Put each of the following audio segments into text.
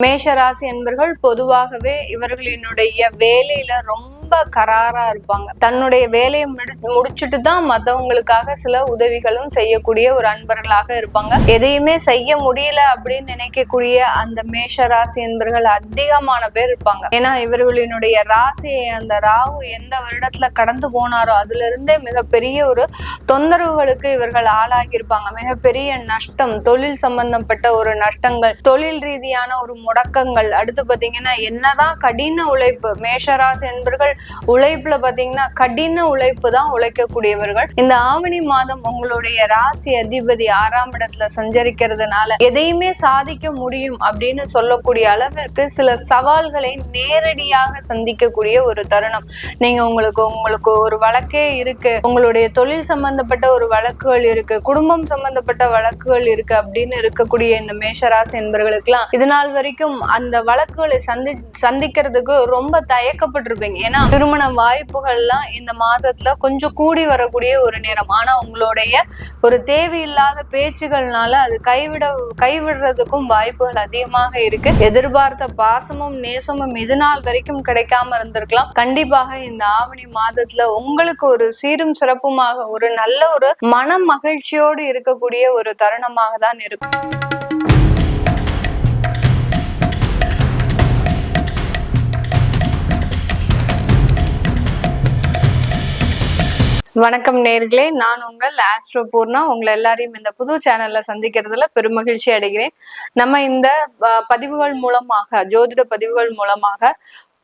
மேஷராசி என்பர்கள் பொதுவாகவே இவர்களினுடைய வேலையில ரொம்ப ரொம்ப கராரா இருப்பாங்க. தன்னுடைய வேலையை முடி- முடிச்சிட்டு தான் மற்றவங்களுக்காக சில உதவிகளும் செய்யக்கூடிய ஒரு அன்பர்களாக இருப்பாங்க. எதையுமே செய்ய முடியல அப்படின்னு நினைக்கக்கூடிய அந்த மேஷ ராசி என்பர்கள் அதிகமான பேர் இருப்பாங்க. ஏன்னா இவர்களினுடைய ராசியை அந்த ராகு எந்த வருடத்துல கடந்து போனாரோ அதுல இருந்தே மிகப்பெரிய ஒரு தொந்தரவுகளுக்கு இவர்கள் ஆளாகியிருப்பாங்க. மிகப்பெரிய நஷ்டம் தொழில் சம்பந்தப்பட்ட ஒரு நஷ்டங்கள் தொழில் ரீதியான ஒரு முடக்கங்கள். அடுத்து பாத்தீங்கன்னா என்னதான் கடின உழைப்பு மேஷராசி என்பர்கள் உழைப்புல பாத்தீங்கன்னா கடின உழைப்பு தான் உழைக்கக்கூடியவர்கள். இந்த ஆவணி மாதம் உங்களுடைய ராசி அதிபதி ஆறாம் இடத்துல சஞ்சரிக்கிறதுனால எதையுமே சாதிக்க முடியும் அப்படின்னு சொல்லக்கூடிய அளவிற்கு சில சவால்களை நேரடியாக சந்திக்கக்கூடிய ஒரு தருணம். நீங்க உங்களுக்கு உங்களுக்கு ஒரு வழக்கே இருக்கு. உங்களுடைய தொழில் சம்பந்தப்பட்ட ஒரு வழக்குகள் இருக்கு. குடும்பம் சம்பந்தப்பட்ட வழக்குகள் இருக்கு அப்படின்னு இருக்கக்கூடிய இந்த மேஷராசி என்பவர்களுக்கெல்லாம் இது நாள் வரைக்கும் அந்த வழக்குகளை சந்தி சந்திக்கிறதுக்கு ரொம்ப தயக்கப்பட்டிருப்பீங்க. ஏன்னா திருமண வாய்ப்புகள்லாம் இந்த மாதத்துல கொஞ்சம் கூடி வரக்கூடிய ஒரு நேரம். ஆனா உங்களுடைய ஒரு தேவையில்லாத பேச்சுகள்னால அது கைவிட கைவிடுறதுக்கும் வாய்ப்புகள் அதிகமாக இருக்கு. எதிர்பார்த்த பாசமும் நேசமும் இது நாள் வரைக்கும் கிடைக்காம இருந்திருக்கலாம். கண்டிப்பாக இந்த ஆவணி மாதத்துல உங்களுக்கு ஒரு சீரும் சிறப்புமாக ஒரு நல்ல ஒரு மன மகிழ்ச்சியோடு இருக்கக்கூடிய ஒரு தருணமாக தான் இருக்கும். வணக்கம் நேர்களே. நான் உங்கள் ஆஸ்ட்ரோ பூர்ணா. உங்களை எல்லாரையும் இந்த புது சேனல்ல சந்திக்கிறதுல பெருமகிழ்ச்சி அடைகிறேன். நம்ம இந்த பதிவுகள் மூலமாக ஜோதிட பதிவுகள் மூலமாக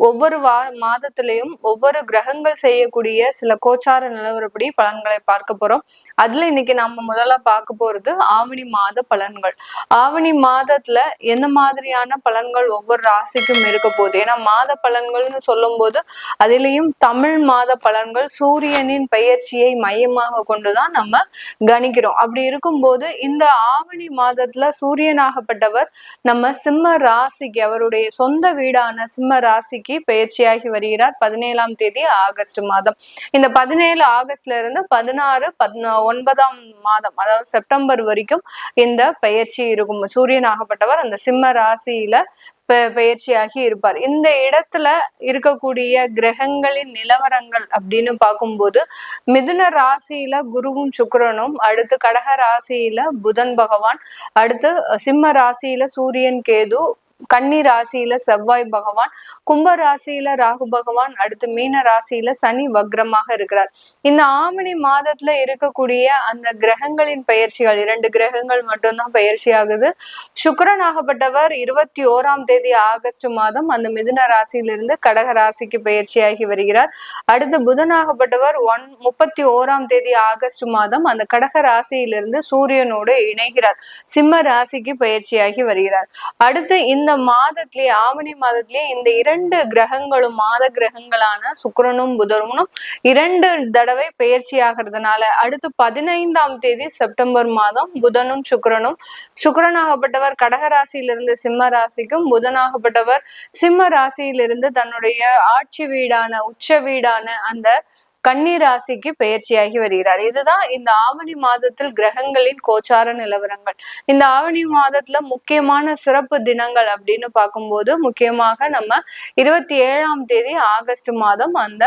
ஒவ்வொரு வா மாதத்திலையும் ஒவ்வொரு கிரகங்கள் செய்யக்கூடிய சில கோச்சார நிலவரப்படி பலன்களை பார்க்க போறோம். அதுல இன்னைக்கு நம்ம முதல்ல பார்க்க போறது ஆவணி மாத பலன்கள். ஆவணி மாதத்துல என்ன மாதிரியான பலன்கள் ஒவ்வொரு ராசிக்கும் இருக்க போகுது? ஏன்னா மாத பலன்கள்னு சொல்லும்போது அதிலேயும் தமிழ் மாத பலன்கள் சூரியனின் பெயர்ச்சியை மையமாக கொண்டுதான் நம்ம கணிக்கிறோம். அப்படி இருக்கும்போது இந்த ஆவணி மாதத்துல சூரியனாகப்பட்டவர் நம்ம சிம்ம ராசிக்கு அவருடைய சொந்த வீடான சிம்ம ராசிக்கு பயிற்சியாகி வருகிறார். பதினேழாம் தேதி ஆகஸ்ட் மாதம். இந்த பதினேழு ஆகஸ்ட்ல இருந்து பதினாறு ஒன்பதாம் மாதம் அதாவது செப்டம்பர் வரைக்கும் இந்த பயிற்சி இருக்கும். சூரியனாகப்பட்டவர் அந்த சிம்ம ராசியில பயிற்சியாகி இருப்பார். இந்த இடத்துல இருக்கக்கூடிய கிரகங்களின் நிலவரங்கள் அப்படின்னு பார்க்கும்போது மிதுன ராசியில குருவும் சுக்கிரனும் அடுத்து கடக ராசியில புதன் பகவான் அடுத்து சிம்ம ராசியில சூரியன் கேது கன்னி ராசியில செவ்வாய் பகவான் கும்ப ராசியில ராகு பகவான் அடுத்து மீன ராசியில சனி வக்ரமாக இருக்கிறார். இந்த ஆவணி மாதத்துல இருக்கக்கூடிய அந்த கிரகங்களின் பயிற்சிகள் இரண்டு கிரகங்கள் மட்டும்தான் பயிற்சி ஆகுது. சுக்கிரன் ஆகப்பட்டவர் இருபத்தி ஓராம் தேதி ஆகஸ்ட் மாதம் அந்த மிதுன ராசியிலிருந்து கடக ராசிக்கு பயிற்சியாகி வருகிறார். அடுத்து புதனாகப்பட்டவர் ஒன் முப்பத்தி ஓராம் தேதி ஆகஸ்ட் மாதம் அந்த கடக ராசியிலிருந்து சூரியனோடு இணைகிறார். சிம்ம ராசிக்கு பயிற்சியாகி வருகிறார். அடுத்து இந்த மாதத்திலேயே ஆவணி மாதத்திலேயே இந்த இரண்டு கிரகங்களும் மாத கிரகங்களான சுக்கரனும் புதனும் இரண்டு தடவை பயிற்சி ஆகிறதுனால அடுத்து பதினைந்தாம் தேதி செப்டம்பர் மாதம் புதனும் சுக்கிரனும் சுக்கரனாகப்பட்டவர் கடக ராசியிலிருந்து சிம்ம ராசிக்கும் புதனாகப்பட்டவர் சிம்ம ராசியிலிருந்து தன்னுடைய ஆட்சி வீடான உச்ச வீடான அந்த கன்னி ராசிக்கு பெயர்ச்சியாகி வருகிறார். இதுதான் இந்த ஆவணி மாதத்தில் கிரகங்களின் கோச்சார நிலவரங்கள். இந்த ஆவணி மாதத்துல முக்கியமான சிறப்பு தினங்கள் அப்படின்னு பார்க்கும்போது முக்கியமாக நம்ம இருபத்தி ஏழாம் தேதி ஆகஸ்ட் மாதம் அந்த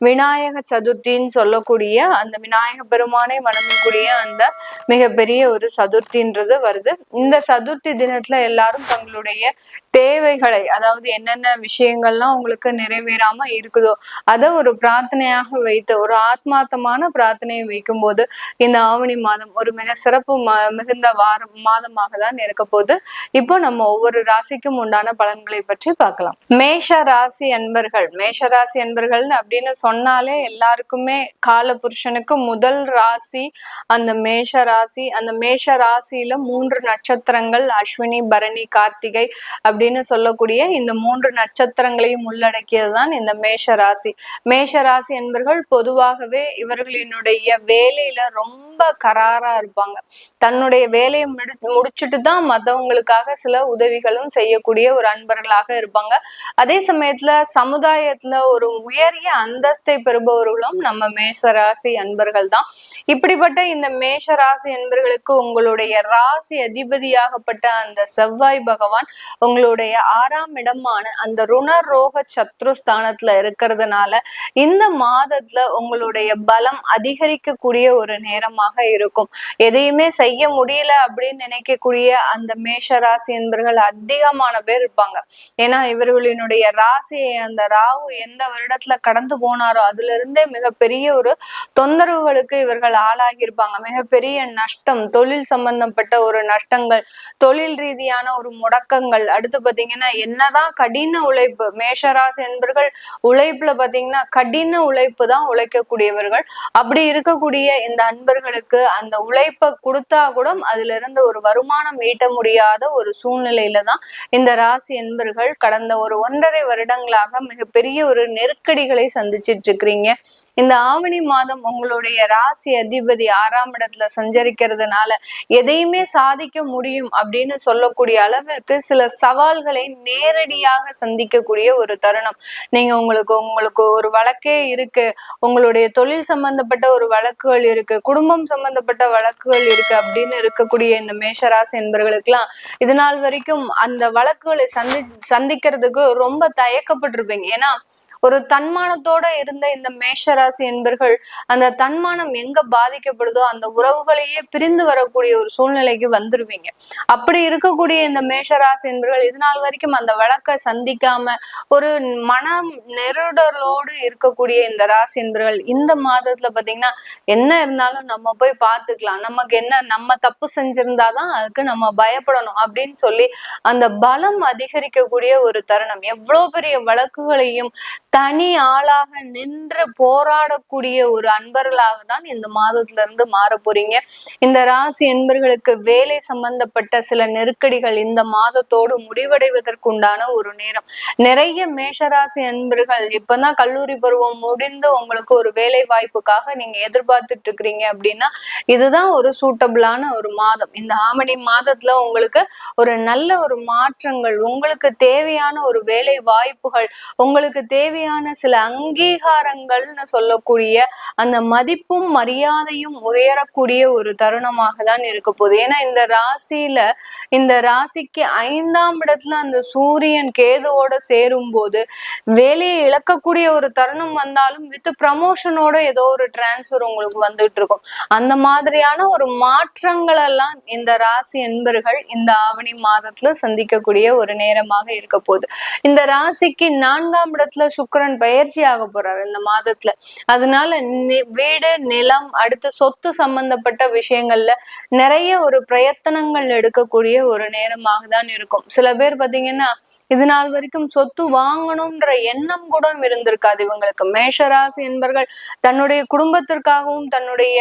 விநாயக சதுர்த்தின்னு சொல்லக்கூடிய அந்த விநாயக பெருமானை வணங்கக்கூடிய அந்த மிகப்பெரிய ஒரு சதுர்த்தின்றது வருது. இந்த சதுர்த்தி தினத்துல எல்லாரும் தங்களுடைய தேவைகளை அதாவது என்னென்ன விஷயங்கள்லாம் உங்களுக்கு நிறைவேறாம இருக்குதோ அதை ஒரு பிரார்த்தனையாக வைத்து ஒரு ஆத்மார்த்தமான பிரார்த்தனையை வைக்கும் போது இந்த ஆவணி மாதம் ஒரு மிக சிறப்பு ம- மிகுந்த வாரம் மாதமாக தான் இருக்க போகுது. இப்போ நம்ம ஒவ்வொரு ராசிக்கும் உண்டான பலன்களை பற்றி பார்க்கலாம். மேஷ ராசி அன்பர்கள் மேஷ ராசி அன்பர்கள் அப்படின்னு சொன்னாலே எல்லாருக்குமே கால புருஷனுக்கு முதல் ராசி அந்த மேஷ ராசி. அந்த மேஷ ராசியில மூன்று நட்சத்திரங்கள் அஸ்வினி பரணி கார்த்திகை அப்படின்னு சொல்லக்கூடிய இந்த மூன்று நட்சத்திரங்களையும் உள்ளடக்கியது தான் இந்த மேஷ ராசி. மேஷ ராசி என்பர்கள் பொதுவாகவே இவர்களினுடைய வேலையில ரொம்ப ரொம்ப கராரா இருப்பாங்க. தன்னுடைய வேலையை முடி முடிச்சுட்டு தான் மற்றவங்களுக்காக சில உதவிகளும் செய்யக்கூடிய ஒரு அன்பர்களாக இருப்பாங்க. அதே சமயத்துல சமுதாயத்துல ஒரு உயரிய அந்தஸ்தை பெறுபவர்களும் நம்ம மேஷராசி அன்பர்கள் தான் இப்படிப்பட்ட இந்த மேஷராசி அன்பர்களுக்கு உங்களுடைய ராசி அதிபதியாகப்பட்ட அந்த செவ்வாய் பகவான் உங்களுடைய ஆறாம் இடமான அந்த ருணர் ரோக சத்ருஸ்தானத்துல இருக்கிறதுனால இந்த மாதத்துல உங்களுடைய பலம் அதிகரிக்கக்கூடிய ஒரு நேரமாக இருக்கும். எதையுமே செய்ய முடியல அப்படின்னு நினைக்கக்கூடிய அந்த மேஷ ராசி என்பர்கள் அதிகமான பேர் இருப்பாங்க. ஏன்னா இவர்களினுடைய ராசியை அந்த ராகு எந்த வருடத்துல கடந்து போனாரோ அதுல இருந்தே மிகப்பெரிய ஒரு தொந்தரவுகளுக்கு இவர்கள் ஆளாகி இருப்பாங்க மிகப்பெரிய நஷ்டம் தொழில் சம்பந்தப்பட்ட ஒரு நஷ்டங்கள் தொழில் ரீதியான ஒரு முடக்கங்கள். அடுத்து பாத்தீங்கன்னா என்னதான் கடின உழைப்பு மேஷராசி என்பர்கள் உழைப்புல பாத்தீங்கன்னா கடின உழைப்பு தான் உழைக்கக்கூடியவர்கள். அப்படி இருக்கக்கூடிய இந்த அன்பர்களுக்கு அந்த உழைப்பை கொடுத்தா கூட அதுல இருந்து ஒரு வருமானம் ஈட்ட முடியாத ஒரு சூழ்நிலையில தான் இந்த ராசி என்பர்கள் கடந்த ஒரு ஒன்றரை வருடங்களாக மிகப்பெரிய ஒரு நெருக்கடிகளை சந்திச்சிட்டு இருக்கிறீங்க இந்த ஆவணி மாதம் உங்களுடைய ராசி அதிபதி ஆறாம் இடத்துல சஞ்சரிக்கிறதுனால எதையுமே சாதிக்க முடியும் அப்படின்னு சொல்லக்கூடிய அளவிற்கு சில சவால்களை நேரடியாக சந்திக்கக்கூடிய ஒரு தருணம். நீங்க உங்களுக்கு உங்களுக்கு ஒரு வழக்கே இருக்கு. உங்களுடைய தொழில் சம்பந்தப்பட்ட ஒரு வழக்குகள் இருக்கு. குடும்பம் சம்பந்தப்பட்ட வழக்குகள் இருக்கு அப்படின்னு இருக்கக்கூடிய இந்த மேஷராசி என்பர்களுக்கெல்லாம் இது நாள் வரைக்கும் அந்த வழக்குகளை சந்தி சந்திக்கிறதுக்கு ரொம்ப தயக்கப்பட்டிருப்பீங்க. ஏன்னா ஒரு தன்மானத்தோட இருந்த இந்த மேஷராசி என்பர்கள் அந்த தன்மானம் எங்க பாதிக்கப்படுதோ அந்த உறவுகளையே பிரிந்து வரக்கூடிய ஒரு சூழ்நிலைக்கு வந்துருவீங்க. அப்படி இருக்கக்கூடிய இந்த மேஷராசி என்பர்கள் இது நாள் வரைக்கும் அந்த வழக்கை சந்திக்காம ஒரு மனம் நெருடலோடு இருக்கக்கூடிய இந்த ராசி என்பர்கள் இந்த மாதத்துல பாத்தீங்கன்னா என்ன இருந்தாலும் நம்ம போய் பார்த்துக்கலாம் நமக்கு என்ன நம்ம தப்பு செஞ்சிருந்தாதான் அதுக்கு நம்ம பயப்படணும் அப்படின்னு சொல்லி அந்த பலம் அதிகரிக்கக்கூடிய ஒரு தருணம். எவ்வளவு பெரிய வழக்குகளையும் தனி ஆளாக நின்று போராடக்கூடிய ஒரு அன்பர்களாக தான் இந்த மாதத்துல இருந்து மாற போறீங்க. இந்த ராசி என்பர்களுக்கு வேலை சம்பந்தப்பட்ட சில நெருக்கடிகள் இந்த மாதத்தோடு முடிவடைவதற்குண்டான ஒரு நேரம். நிறைய மேஷராசி அன்பர்கள் இப்பதான் கல்லூரி பருவம் முடிந்து உங்களுக்கு ஒரு வேலை வாய்ப்புக்காக நீங்க எதிர்பார்த்துட்டு இருக்கிறீங்க அப்படின்னா இதுதான் ஒரு சூட்டபிளான ஒரு மாதம். இந்த ஆமணி மாதத்துல உங்களுக்கு ஒரு நல்ல ஒரு மாற்றங்கள் உங்களுக்கு தேவையான ஒரு வேலை வாய்ப்புகள் உங்களுக்கு தேவை தேவையான சில அங்கீகாரங்கள்னு சொல்லக்கூடிய அந்த மதிப்பும் மரியாதையும் உயரக்கூடிய ஒரு தருணமாக தான் இருக்க போகுது. ஏன்னா இந்த ராசியில இந்த ராசிக்கு ஐந்தாம் இடத்துல அந்த சூரியன் கேதுவோட சேரும் போது வேலையை இழக்கக்கூடிய ஒரு தருணம் வந்தாலும் வித் ப்ரமோஷனோட ஏதோ ஒரு டிரான்ஸ்ஃபர் உங்களுக்கு வந்துட்டு இருக்கும். அந்த மாதிரியான ஒரு மாற்றங்கள் எல்லாம் இந்த ராசி என்பர்கள் இந்த ஆவணி மாதத்துல சந்திக்கக்கூடிய ஒரு நேரமாக இருக்க போகுது. இந்த ராசிக்கு நான்காம் இடத்துல சுக்கரன் பயிற்சி ஆக போறாரு இந்த மாதத்துல. அதனால வீடு நிலம் அடுத்து சொத்து சம்பந்தப்பட்ட விஷயங்கள்ல நிறைய ஒரு பிரயத்தனங்கள் எடுக்கக்கூடிய ஒரு நேரமாக தான் இருக்கும். சில பேர் பாத்தீங்கன்னா இது நாள் வரைக்கும் சொத்து வாங்கணும்ன்ற எண்ணம் கூட இருந்திருக்காது இவங்களுக்கு. மேஷராசி என்பர்கள் தன்னுடைய குடும்பத்திற்காகவும் தன்னுடைய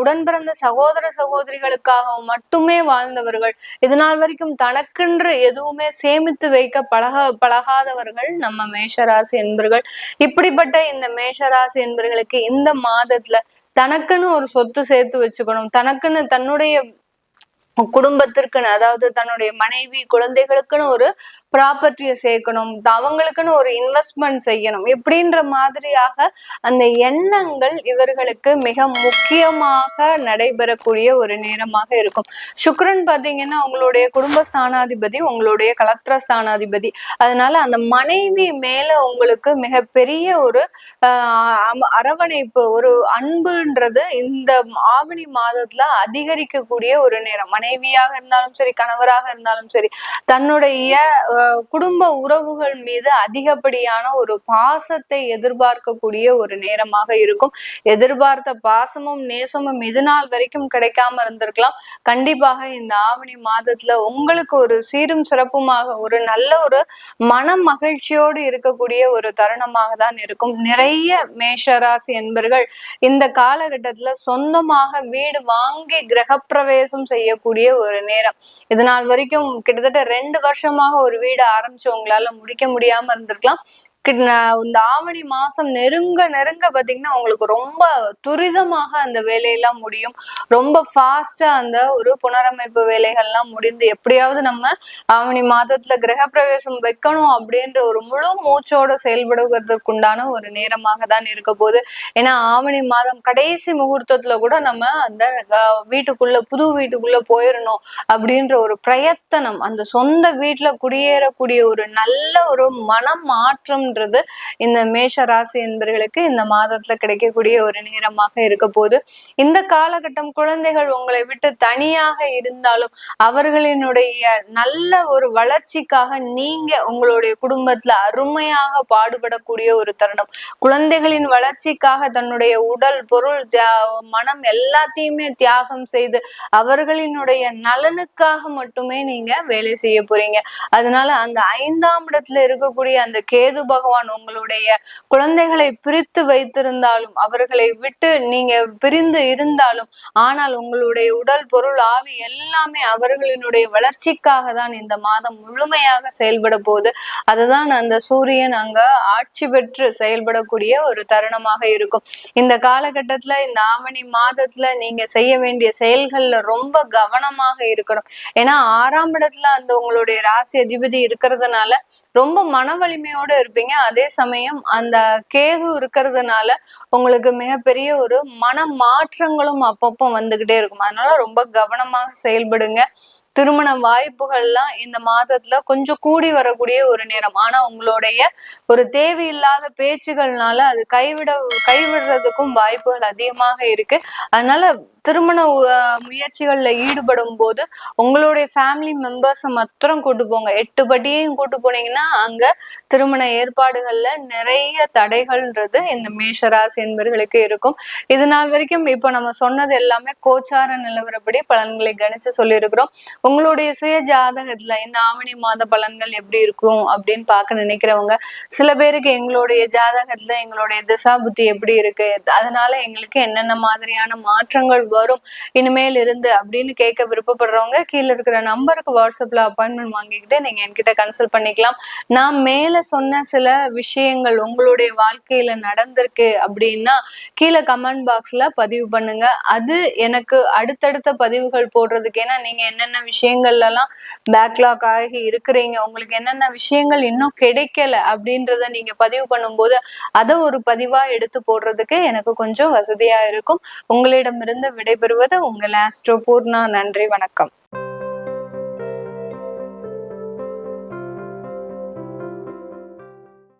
உடன் பிறந்த சகோதர சகோதரிகளுக்காகவும் மட்டுமே வாழ்ந்தவர்கள். இது நாள் வரைக்கும் தனக்கென்று எதுவுமே சேமித்து வைக்க பழக பழகாதவர்கள் நம்ம மேஷராசி என்பர்கள். இப்படிப்பட்ட இந்த மேஷராசி என்பர்களுக்கு இந்த மாதத்துல தனக்குன்னு ஒரு சொத்து சேர்த்து வச்சுக்கணும். தனக்குன்னு தன்னுடைய குடும்பத்திற்குன்னு அதாவது தன்னுடைய மனைவி குழந்தைகளுக்குன்னு ஒரு ப்ராப்பர்ட்டியை சேர்க்கணும் அவங்களுக்குன்னு ஒரு இன்வெஸ்ட்மெண்ட் செய்யணும். இப்படின்ற மாதிரியாக அந்த எண்ணங்கள் இவர்களுக்கு மிக முக்கியமாக நடைபெறக்கூடிய ஒரு நேரமாக இருக்கும். சுக்ரன் பார்த்தீங்கன்னா உங்களுடைய குடும்ப ஸ்தானாதிபதி உங்களுடைய கலத்திர ஸ்தானாதிபதி. அதனால அந்த மனைவி மேல உங்களுக்கு மிகப்பெரிய ஒரு அரவணைப்பு ஒரு அன்புன்றது இந்த ஆவணி மாதத்துல அதிகரிக்கக்கூடிய ஒரு நேரம். மனைவியாக இருந்தாலும் சரி கணவராக இருந்தாலும் சரி தன்னுடைய குடும்ப உறவுகள் மீது அதிகப்படியான ஒரு பாசத்தை எதிர்பார்க்கக்கூடிய ஒரு நேரமாக இருக்கும். எதிர்பார்த்த பாசமும் நேசமும் இது நாள் வரைக்கும் கிடைக்காம இருந்திருக்கலாம். கண்டிப்பாக இந்த ஆவணி மாதத்துல உங்களுக்கு ஒரு சீரும் சிறப்புமாக ஒரு நல்ல ஒரு மன மகிழ்ச்சியோடு இருக்கக்கூடிய ஒரு தருணமாக தான் இருக்கும். நிறைய மேஷராசி என்பர்கள் இந்த காலகட்டத்துல சொந்தமாக வீடு வாங்கி கிரகப்பிரவேசம் செய்யக்கூடிய கூடிய ஒரு நேரம். இது நாள் வரைக்கும் கிட்டத்தட்ட ரெண்டு வருஷமாக ஒரு வீடு ஆரம்பிச்சவங்களால முடிக்க முடியாம இருந்திருக்கலாம். இந்த ஆவணி மாசம் நெருங்க நெருங்க பாத்தீங்கன்னா உங்களுக்கு ரொம்ப துரிதமாக அந்த வேலையெல்லாம் முடியும். ரொம்ப ஃபாஸ்டா அந்த ஒரு புனரமைப்பு வேலைகள்லாம் முடிந்து எப்படியாவது நம்ம ஆவணி மாதத்துல கிரக பிரவேசம் வைக்கணும் அப்படின்ற ஒரு முழு மூச்சோட செயல்படுவதற்குண்டான ஒரு நேரமாக தான் இருக்க போகுது. ஏன்னா ஆவணி மாதம் கடைசி முகூர்த்தத்துல கூட நம்ம அந்த வீட்டுக்குள்ள புது வீட்டுக்குள்ள போயிடணும் அப்படின்ற ஒரு பிரயத்தனம் அந்த சொந்த வீட்டுல குடியேறக்கூடிய ஒரு நல்ல ஒரு மனம் அப்படின்றது இந்த மேஷ ராசி என்பர்களுக்கு இந்த மாதத்துல கிடைக்கக்கூடிய ஒரு நேரமாக இருக்க போது இந்த காலகட்டம் குழந்தைகள் உங்களை விட்டு தனியாக இருந்தாலும் அவர்களினுடைய நல்ல ஒரு வளர்ச்சிக்காக நீங்க உங்களுடைய குடும்பத்துல அருமையாக பாடுபடக்கூடிய ஒரு தருணம். குழந்தைகளின் வளர்ச்சிக்காக தன்னுடைய உடல் பொருள் மனம் எல்லாத்தையுமே தியாகம் செய்து அவர்களினுடைய நலனுக்காக மட்டுமே நீங்க வேலை செய்ய போறீங்க. அதனால அந்த ஐந்தாம் இடத்துல இருக்கக்கூடிய அந்த கேது பகவான் உங்களுடைய குழந்தைகளை பிரித்து வைத்திருந்தாலும் அவர்களை விட்டு நீங்க பிரிந்து இருந்தாலும் ஆனால் உங்களுடைய உடல் பொருள் ஆவி எல்லாமே அவர்களினுடைய வளர்ச்சிக்காக தான் இந்த மாதம் முழுமையாக செயல்பட போகுது. அதுதான் அந்த சூரியன் அங்க ஆட்சி பெற்று செயல்படக்கூடிய ஒரு தருணமாக இருக்கும். இந்த காலகட்டத்துல இந்த ஆவணி மாதத்துல நீங்க செய்ய வேண்டிய செயல்கள்ல ரொம்ப கவனமாக இருக்கணும். ஏன்னா ஆறாம் இடத்துல அந்த உங்களுடைய ராசி அதிபதி இருக்கிறதுனால ரொம்ப மன வலிமையோட இருப்பீங்க. அதே சமயம் அந்த கேது இருக்கிறதுனால உங்களுக்கு மிகப்பெரிய ஒரு மன மாற்றங்களும் அப்பப்போ வந்துகிட்டே இருக்கும். அதனால ரொம்ப கவனமாக செயல்படுங்க. திருமண வாய்ப்புகள்லாம் இந்த மாதத்துல கொஞ்சம் கூடி வரக்கூடிய ஒரு நேரம். ஆனா உங்களுடைய ஒரு தேவையில்லாத பேச்சுகள்னால அது கைவிட கைவிடுறதுக்கும் வாய்ப்புகள் அதிகமாக இருக்கு. அதனால திருமண முயற்சிகள்ல ஈடுபடும் போது உங்களுடைய ஃபேமிலி மெம்பர்ஸை மாத்திரம் கூட்டு போங்க. எட்டு படியையும் கூட்டு போனீங்கன்னா அங்க திருமண ஏற்பாடுகள்ல நிறைய தடைகள்ன்றது இந்த மேஷராசி என்பர்களுக்கு இருக்கும். இது நாள் வரைக்கும் இப்ப நம்ம சொன்னது எல்லாமே கோச்சார நிலவரப்படி பலன்களை கணிச்சு சொல்லியிருக்கிறோம். உங்களுடைய சுய ஜாதகத்துல இந்த ஆவணி மாத பலன்கள் எப்படி இருக்கும் அப்படின்னு பார்க்க நினைக்கிறவங்க சில பேருக்கு எங்களுடைய ஜாதகத்துல எங்களுடைய திசா புத்தி எப்படி இருக்கு? அதனால எங்களுக்கு என்னென்ன மாதிரியான மாற்றங்கள் வரும். இனிமேல் இருந்து அப்படின்னு கேட்க விருப்பப்படுறவங்க கீழே இருக்கிற நம்பருக்கு வாட்ஸ்அப்ல அப்பாயின்மெண்ட் வாங்கிக்கிட்டு நீங்க என்கிட்ட கன்சல்ட் பண்ணிக்கலாம். நான் மேல சொன்ன சில விஷயங்கள் உங்களுடைய வாழ்க்கையில நடந்திருக்கு அப்படின்னா கீழே கமெண்ட் பாக்ஸ்ல பதிவு பண்ணுங்க. அது எனக்கு அடுத்தடுத்த பதிவுகள் போடுறதுக்கு ஏன்னா நீங்க என்னென்ன விஷயங்கள்ல எல்லாம் பேக்லாக் ஆகி இருக்கிறீங்க உங்களுக்கு என்னென்ன விஷயங்கள் இன்னும் கிடைக்கல அப்படின்றத நீங்க பதிவு பண்ணும்போது அதை ஒரு பதிவா எடுத்து போடுறதுக்கு எனக்கு கொஞ்சம் வசதியா இருக்கும். உங்களிடமிருந்து விடைபெறுவது உங்கள் ஆஸ்ட்ரோ பூர்ணா. நன்றி வணக்கம்.